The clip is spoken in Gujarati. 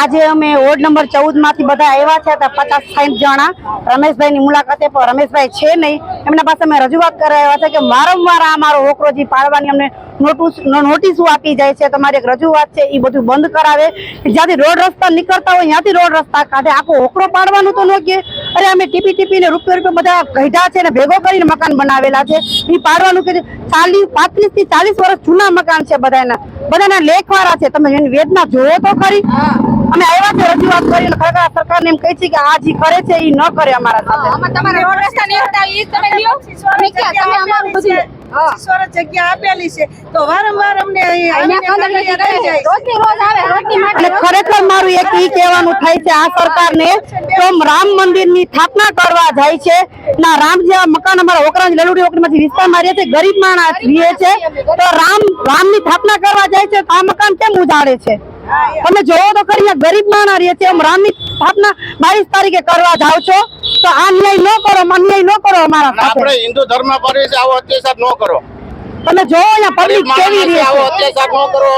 આજે અમે વોર્ડ નંબર ચૌદમાંથી બધા આવ્યા છે પચાસ સાઠ જણા રમેશભાઈ ની મુલાકાતે, પણ રમેશભાઈ છે નહીં. એમના પાસે અમે રજૂઆત કરવા છે કે વારંવાર આ મારો હોકરો જે પાડવાની અમને નોટિસ, નોટિસો આપી જાય છે. તમારી એક રજૂઆત છે, એ બધું બંધ કરાવે. જ્યાંથી રોડ રસ્તા નીકળતા હોય, ત્યાંથી રોડ રસ્તા કાઢે. આખો હોકરો પાડવાનું તો ન કે અરે અમે ટીપી ટીપી ને રૂપિયા રૂપિયા બધા ગઢા છે ને ભેગો કરીને મકાન બનાવેલા છે. એ પાડવાનું કે ચાલીસ પાંત્રીસથી ચાલીસ વર્ષ જૂના મકાન છે બધાના. બધાના લેખવાળા છે. તમે એની વેદના જોવો તો ખરી. અમે આવ્યા છે રજૂઆત કરીને ખરેખર સરકારને એમ કહી છે કે આ જે કરે છે એ ન કરે અમારા સાથે. તમારે નહીં હતા ઈ તમે લ્યો. તમે અમારું બધું સરસ જગ્યા આપેલી છે. તો વારંવાર અમને અહીંયા રોજ આવે ખરેખર મારું એક ઈ કહેવાનું થાય છે આ સરકારને તો રામ મંદિરની સ્થાપના કરવા જાય છે. ના રામ જેવા મકાન અમારા ઓકરાજ લલુડી ઓકરીમાંથી વિસ્તારમાં રહે છે ગરીબ માણસ રહે છે તો રામ રામની સ્થાપના કરવા જાય છે આ મકાન કેમ ઉજાડે છે? તમે જોવો તો ખરી ગરીબ માણસ રહે છે આમ રામની સ્થાપના બાવીસ તારીખે કરવા જાવ છો તો આ અન્યાય ન કરો અન્યાય ન કરો અમારા આપણે હિન્દુ ધર્મ પર આવો અત્યાચાર ન કરો. તમે જોવો અહીંયા પબ્લિક કેવી રીતે આવો અત્યાચાર ન કરો.